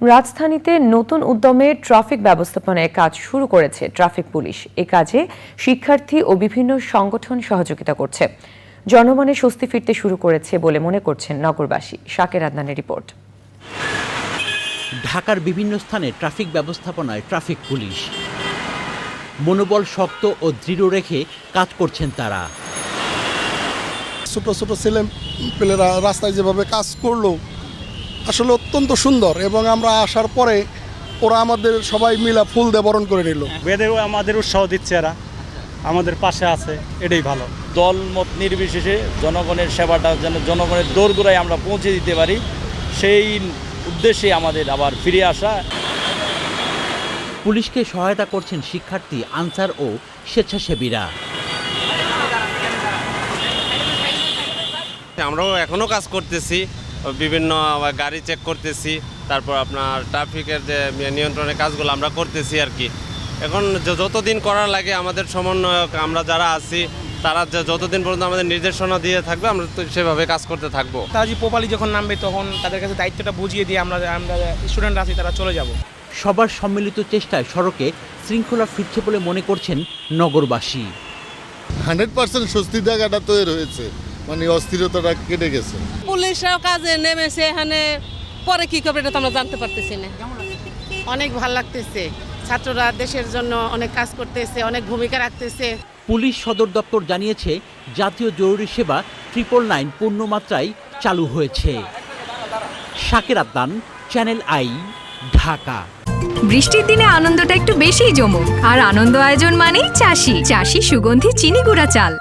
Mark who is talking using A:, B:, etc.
A: রাজধানীতে নতুন উদ্যমে ট্রাফিক ব্যবস্থাপনায় কাজ শুরু করেছে ট্রাফিক পুলিশ। এ কাজে শিক্ষার্থী ও বিভিন্ন সংগঠন সহযোগিতা করছে। জনমনে স্বস্তি ফিরতে শুরু করেছে বলে মনে করছেন নগরবাসী। শাকের আদনানের রিপোর্ট।
B: ঢাকার বিভিন্ন স্থানে ট্রাফিক ব্যবস্থাপনায় ট্রাফিক পুলিশ। মনোবল শক্ত ও দৃঢ় রেখে কাজ করছেন তারা।
C: ছোট ছোট ছেলে পেলেরা রাস্তায় যেভাবে কাজ করল আসলে অত্যন্ত সুন্দর এবং আমরা আসার পরে ওরা আমাদের সবাই মিলা ফুল দিয়ে বরণ করে নিল।
D: বেদেও আমাদের উৎসাহ দিচ্ছে এরা। আমাদের পাশে আছে এটাই ভালো।
E: দল মত নির্বিশেষে জনগণের সেবাটা যেন জনগণের দোরগোড়ায় আমরা পৌঁছে দিতে পারি সেই উদ্দেশ্যে আমাদের আবার ফিরে আসা।
B: পুলিশকে সহায়তা করছেন শিক্ষার্থী আনসার ও স্বেচ্ছাসেবীরা।
F: আমরাও এখনও কাজ করতেছি। বিভিন্ন গাড়ি চেক করতেছি তারপর আপনার ট্রাফিকের যে নিয়ন্ত্রণের কাজগুলো আমরা করতেছি আর কি। এখন যতদিন করার লাগে আমাদের সমন্বয়ক আমরা যারা আছি তারা যে- যতদিন পর্যন্ত আমাদের নির্দেশনা দিয়ে থাকবে আমরা তো সেভাবে কাজ করতে থাকব।
G: তারা যে পোপালি যখন নামবে তখন তাদের কাছে দায়িত্বটা বুঝিয়ে দিয়ে আমরা আমরা স্টুডেন্ট আছি তারা চলে যাব।
B: সবার সম্মিলিত চেষ্টায় সড়কে শৃঙ্খলা ফিরছে বলে মনে করছেন নগরবাসী।
H: হান্ড্রেড পার্সেন্ট স্বস্তি জায়গাটা তৈরি হয়েছে। মানে অস্থিরতাটা কেটে গেছে।
I: পুলিশরাও কাজে নেমেছে এখানে। পরে কি করবে এটা তো আমরা জানতে পারতেছি না।
J: অনেক ভালো লাগতেছে। ছাত্ররা দেশের জন্য অনেক কাজ করতেছে অনেক ভূমিকা রাখতেছে।
B: পুলিশ সদর দপ্তর জানিয়েছে জাতীয় জরুরি সেবা ট্রিপল নাইন পূর্ণমাত্রায় চালু হয়েছে। শাকের আদান চ্যানেল আই ঢাকা।
K: বৃষ্টির দিনে আনন্দটা একটু বেশিই জমুক। আর আনন্দ আয়োজন মানেই চাষি। চাষি সুগন্ধি চিনি গুঁড়া চাল।